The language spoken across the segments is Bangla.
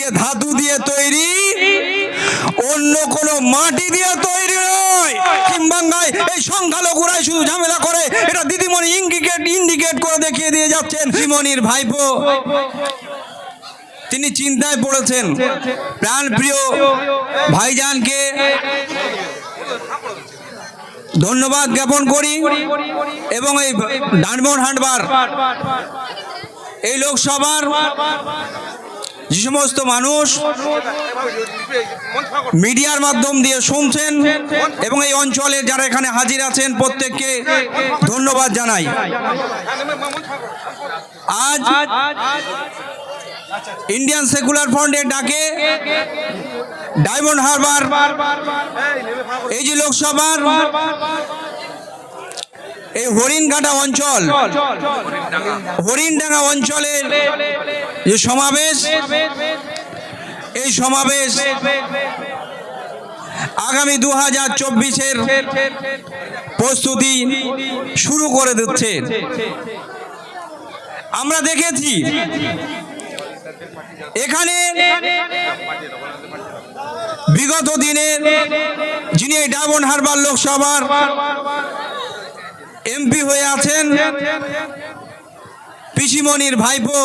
যে ধাতু দিয়ে তৈরি, অন্য মাটি দিয়ে তৈরি নয়। এই শুধু ঝামেলা করে। এটা দিদিমণি ইন্ডিকেট ইন্ডিকেট করে দেখিয়ে দিয়ে যাচ্ছেন ভাইপো। তিনি চিন্তায় পড়েছেন। প্রাণ প্রিয় ভাইজানকে ধন্যবাদ জ্ঞাপন করি এবং এই ডানবন হাটবার এই লোকসভার যে সমস্ত মানুষ মিডিয়ার মাধ্যম দিয়ে শুনছেন এবং এই অঞ্চলে যারা এখানে হাজির আছেন, প্রত্যেককে ধন্যবাদ জানাই। আজ ইন্ডিয়ান সেকুলার ফ্রন্টের ডাকে ডায়মন্ড হারবার, এই যে লোকসভার এই হরিণঘাটা অঞ্চল। হরিণডাঙ্গা অঞ্চলের যে সমাবেশ, এই সমাবেশ আগামী দু হাজার চব্বিশের প্রস্তুতি শুরু করে দিচ্ছে। আমরা দেখেছি, এখানে বিগত দিনে যিনি ডায়মন্ড হারবার লোকসভার এমপি হয়ে আছেন পিসিমণির ভাইপো।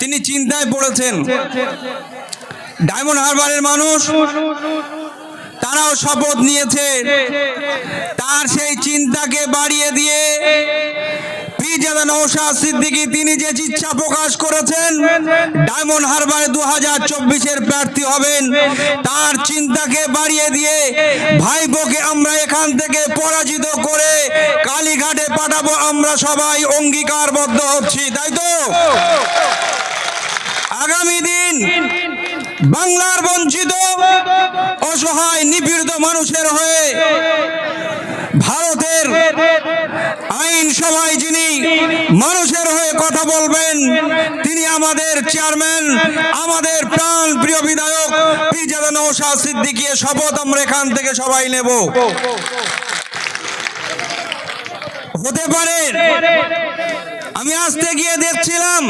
তিনি চিন্তায় পড়েছেন। ডায়মন্ড হারবারের মানুষ, তারাও শপথ নিয়েছে। তার সেই চিন্তাকে বাড়িয়ে দিয়ে তিনি যে ইচ্ছা প্রকাশ করেছেন, ডায়মন্ড হারবারে দু প্রার্থী হবেন। তার চিন্তাকে বাড়িয়ে দিয়ে ভাইপোকে আমরা এখান থেকে পরাজিত করে কালীঘাটে পাঠাবো। আমরা সবাই অঙ্গীকারবদ্ধ হচ্ছি, তাই তো? আগামী দিন বাংলার বঞ্চিত, অসহায়, নিপীড়িত মানুষের হয়ে ভারতের আইন সভায় মানুষের হয়ে কথা বলবেন। তিনি আমাদের চেয়ারম্যান আমাদের প্রাণ প্রিয় বিধায়ক পিজাদা নৌশাদ সিদ্দিকিয়ে শপথ আমরা এখান থেকে সবাই নেব। হতে পারে। আমি আসতে গিয়ে দেখছিলাম,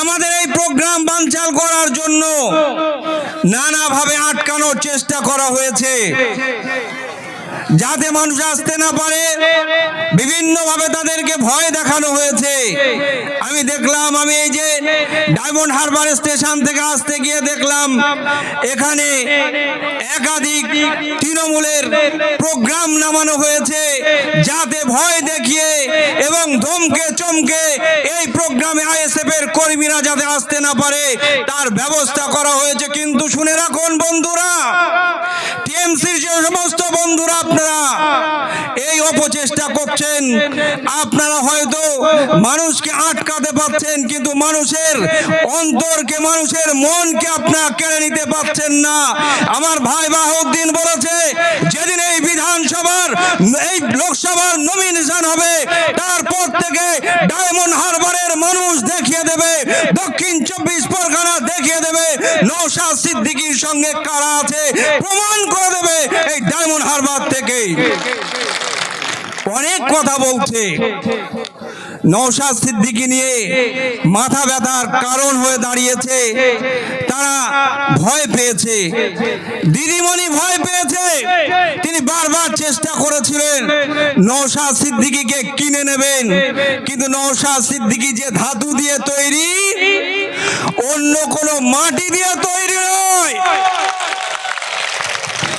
আমাদের এই প্রোগ্রাম বানচাল করার জন্য নানাভাবে আটকানোর চেষ্টা করা হয়েছে। যাতে মানুষ আসতে না পারে বিভিন্ন ভাবে তাদেরকে ভয় দেখানো হয়েছে। আমি দেখলাম, আমি এই যে ডায়মন্ড হারবার স্টেশন থেকে আসতে গিয়ে দেখলাম, এখানে একাধিক তৃণমূলের প্রোগ্রাম নামানো হয়েছে। যাতে ভয় দেখিয়ে এবং ধমকে চমকে এই প্রোগ্রামে আইএসএফ এর কর্মীরা যাতে আসতে না পারে, তার ব্যবস্থা করা হয়েছে। কিন্তু শুনে রাখুন বন্ধুরা টিএমসির যে সমস্ত বন্ধুরা আপনারা, এই অপচেষ্টা করছেন। আপনারা হয়তো মানুষকে আটকাতে পারছেন, কিন্তু মানুষের অন্তরকে, মানুষের মনকে আপনারা কেড়ে নিতে পারছেন না। আমার ভাই বাহুদ্দিন বলেছে, যেদিন এই বিধানসভার এই লোকসভার নমিনেশন হবে। তারপর থেকে ডায়মন্ড হারবারের মানুষ দেখিয়ে দেবে, দক্ষিণ চব্বিশ পরগনা দেখিয়ে দেবে নৌশাদ সিদ্দিকির সঙ্গে কারা আছে, প্রমাণ করে দেবে এই ডায়মন্ড হারবার থেকেই। অনেক কথা বলছে। নৌশাদ সিদ্দিকী নিয়ে মাথা ব্যথার কারণ হয়ে দাঁড়িয়েছে। তারা ভয় পেয়েছে। দিদিমণি ভয় পেয়েছে। তিনি বারবার চেষ্টা করেছিলেন নৌশাদ সিদ্দিকীকে কিনে নেবেন। কিন্তু নৌশাদ সিদ্দিকি যে ধাতু দিয়ে তৈরি, অন্য কোনো মাটি দিয়ে তৈরি নয়।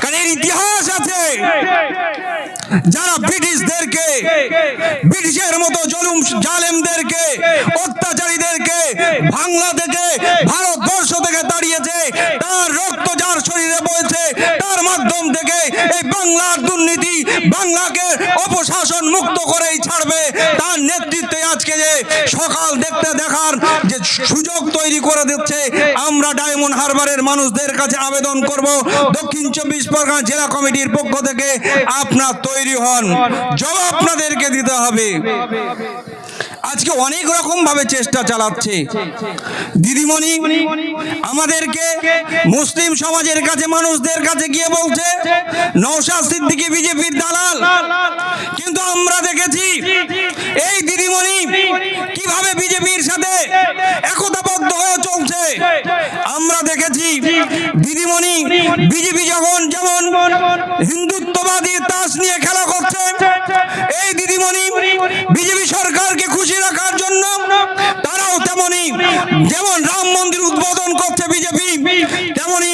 কারণ ইতিহাস আছে। যারা ব্রিটিশদেরকে, ব্রিটিশের মতো জলুম জালেমদেরকে, অত্যাচারীদেরকে বাংলা থেকে ভারতবর্ষ থেকে দাঁড়িয়েছে তার রক্ত যার শরীরে বইছে, তার মাধ্যম থেকে এই বাংলার দুর্নীতি বাংলাকে অপশাসন মুক্ত করেই ছাড়বে। তার নেতৃত্বে আজকে যে সকাল দেখতে দেখার যে সুযোগ তৈরি করে দিচ্ছে মানুষদের কাছে আবেদন করব। দক্ষিণ চব্বিশ পরগনা জেলা কমিটির পক্ষ থেকে আপনার তৈরি হন। জবাব আপনাদেরকে দিতে হবে। আজকে অনেক রকম ভাবে চেষ্টা চালাচ্ছে। দিদিমণি আমাদেরকে মুসলিম সমাজের কাছে, মানুষদের কাছে গিয়ে বলছে নৌশাদ সিদ্দিকী বিজেপির দালাল। কিন্তু আমরা দেখেছি, এই দিদিমণি কীভাবে বিজেপির সাথে একতাবদ্ধ দিদিমণি, বিজেপি যখন যেমন হিন্দুত্ববাদী তাস নিয়ে খেলা করছে, এই দিদিমণি বিজেপি সরকারকে খুশি রাখার জন্য তারাও তেমনি, যেমন রাম মন্দির উদ্বোধন করছে বিজেপি, তেমনি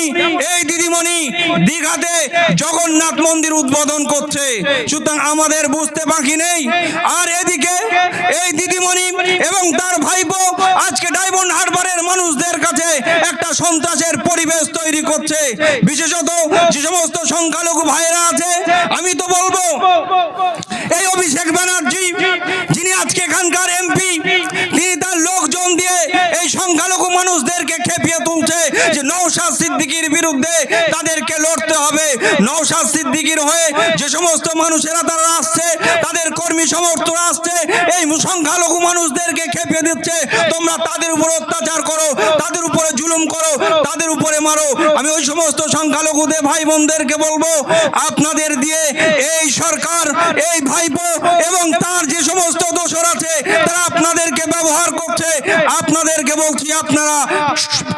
এই দিদিমণি দীঘাতে জগন্নাথ মন্দির উদ্বোধন করছে। সুতরাং আমাদের বুঝতে বাকি নেই। আর এদিকে এই দিদিমণি এবং তার ভাইপো আজকে ডায়মন্ড হারবারের মানুষদের কাছে একটা সন্ত্রাসের পরিবেশ তৈরি করছে। বিশেষত যে সমস্ত সংখ্যালঘু ভাইরা আছে, আমি তো বলব, এই অভিষেক ব্যানার্জি, যিনি আজকে এখানকার এমপি, তিনি তার লোকজন দিয়ে এই সংখ্যালঘু মানুষদেরকে খেপিয়ে তুলছে যে নৌশাদ সিদ্দিকির বিরুদ্ধে তাদেরকে লড়তে হবে। নৌশাদ সিদ্দিকির হয়ে যে সমস্ত মানুষেরা তারা আসছে, তাদের কর্মী সমর্থন আসছে, এই সংখ্যালঘু মানুষদেরকে খেপিয়ে দিচ্ছে। তোমরা তাদের উপর অত্যাচার করো, তাদের উপরে জুলুম করো, তাদের উপরে মারো। আমি ওই সমস্ত সংখ্যালঘুদের ভাই বোনদেরকে বলব, আপনাদের দিয়ে এই সরকার, এই ভাইপো এবং তার যে সমস্ত দোষর আছে, তারা আপনাদেরকে ব্যবহার করছে। আপনাদেরকে বলছি আপনারা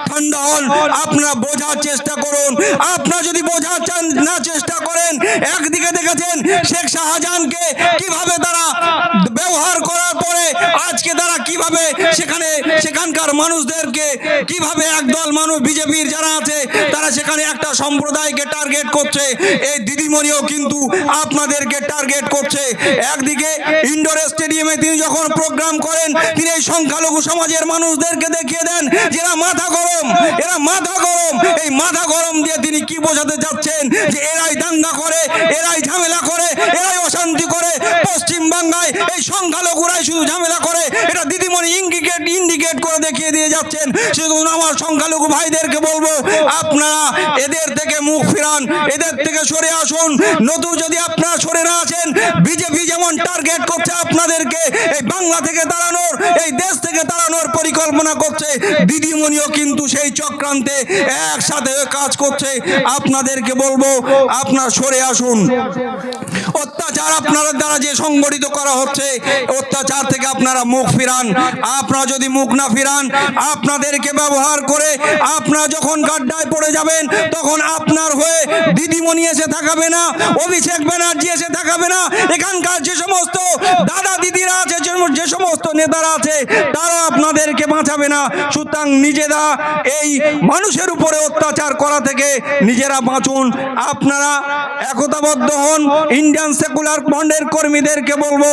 ঠান্ডা হন আপনারা বোঝার চেষ্টা করুন। আপনারা যদি বোঝার চান না চেষ্টা করেন একদিকে দেখেছেন শেখ শাহজাহানকে কীভাবে তারা ব্যবহার করার পরে আজকে কীভাবে সেখানে সেখানকার মানুষদেরকে কীভাবে একদল মানুষ বিজেপির যারা আছে তারা সেখানে একটা সম্প্রদায়কে টার্গেট করছে। এই দিদিমণিও কিন্তু আপনাদেরকে টার্গেট করছে। একদিকে ইন্ডোর স্টেডিয়ামে তিনি যখন প্রোগ্রাম করেন তিনি এই সংখ্যালঘু সমাজের মানুষদেরকে দেখিয়ে দেন যে এরা মাথা গরম এরা মাথা গরম। এই মাথা গরম দিয়ে তিনি কি বোঝাতে যাচ্ছেন যে এরাই দাঙ্গা করে এরাই ঝামেলা করে এরাই অশান্তি করে। পশ্চিমবাংলায় এই সংখ্যালঘুরাই শুধু ঝামেলা করে এটা দিদিমণি ইন্ডিকেট ইন্ডিকেট করে দেখিয়ে দিয়ে যাচ্ছেন। শুধু আমার সংখ্যালঘু ভাইদেরকে বলব, আপনারা এদের থেকে মুখ ফিরান, এদের থেকে সরে আসুন। নতুন যদি আপনারা সরে না আসেন, বিজেপি যেমন টার্গেট করছে আপনাদেরকে, এই বাংলা থেকে দাঁড়ানোর এই দেশ থেকে দাঁড়ানোর পরিকল্পনা করছে, দিদিমণিও কিন্তু সেই চক্রান্তে একসাথে কাজ করছে। আপনাদেরকে বলব, আপনারা সরে আসুন। অত্যাচার আপনাদের দ্বারা যে সংগঠিত করা হচ্ছে, অত্যাচার থেকে আপনারা মুখ ফিরান। আপনারা যদি মুখ না ফিরান, আপনাদেরকে ব্যবহার করে আপনারা যখন গাড্ডায় পড়ে যাবেন, তখন আপনার হয়ে দিদিমণি এসে থাকাবে না, অভিষেক ব্যানার্জি এসে থাকাবে না। এখানকার যে সমস্ত দাদা দিদিরা আছে, যে সমস্ত নেতারা আছে, তারা আপনাদেরকে বাঁচাবে না। সুতরাং নিজেরা এই মানুষের উপরে অত্যাচার করা থেকে নিজেরা বাঁচুন। আপনারা একতাবদ্ধ হন ইন্ডিয়ান সেকুলার ফ্রন্টের কর্মীদেরকে বলব,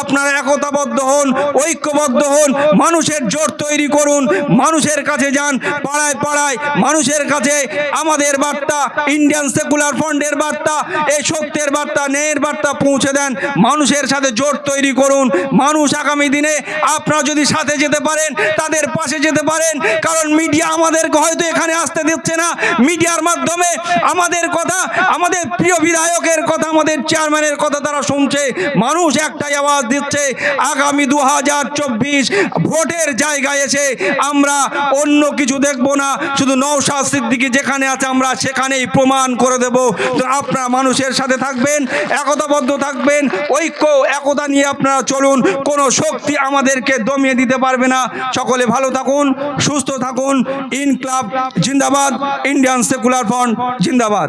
আপনারা একতাবদ্ধ হন, ঐক্যবদ্ধ হন, মানুষের জোট তৈরি করুন, মানুষের কাছে যান, পাড়ায় পাড়ায়, মানুষের কাছে আমাদের বার্তা ইন্ডিয়ান সেকুলার ফন্ডের বার্তা, এই সত্যের বার্তা, ন্যায়ের বার্তা পৌঁছে দেন, মানুষের সাথে জোট তৈরি করুন, মানুষ আগামী দিনে আপনারা যদি সাথে যেতে পারেন, তাদের পাশে যেতে পারেন, কারণ মিডিয়া আমাদেরকে হয়তো এখানে আসতে দিচ্ছে না, মিডিয়ার মাধ্যমে আমাদের কথা, আমাদের প্রিয় বিধায়কের কথা আমাদের চেয়ারম্যানের কথা তারা শুনছে, মানুষ একটাই আওয়াজ দিচ্ছে, আগামী দু হাজার চব্বিশ ভোটের জায়গায় এসে আমরা অন্য কিছু দেখব না, শুধু নৌশাদ সিদ্দিকি যেখানে আছে আমরা সেখানেই প্রমাণ করে দেব। তো আপনারা মানুষের সাথে থাকবেন, একতাবদ্ধ থাকবেন, ঐক্য, একতা নিয়ে আপনারা চলুন, কোনো শক্তি আমাদেরকে দমিয়ে দিতে পারবে না। সকলে ভালো থাকুন, সুস্থ থাকুন ইন ক্লাব জিন্দাবাদ, ইন্ডিয়ান সেকুলার ফ্রন্ট জিন্দাবাদ।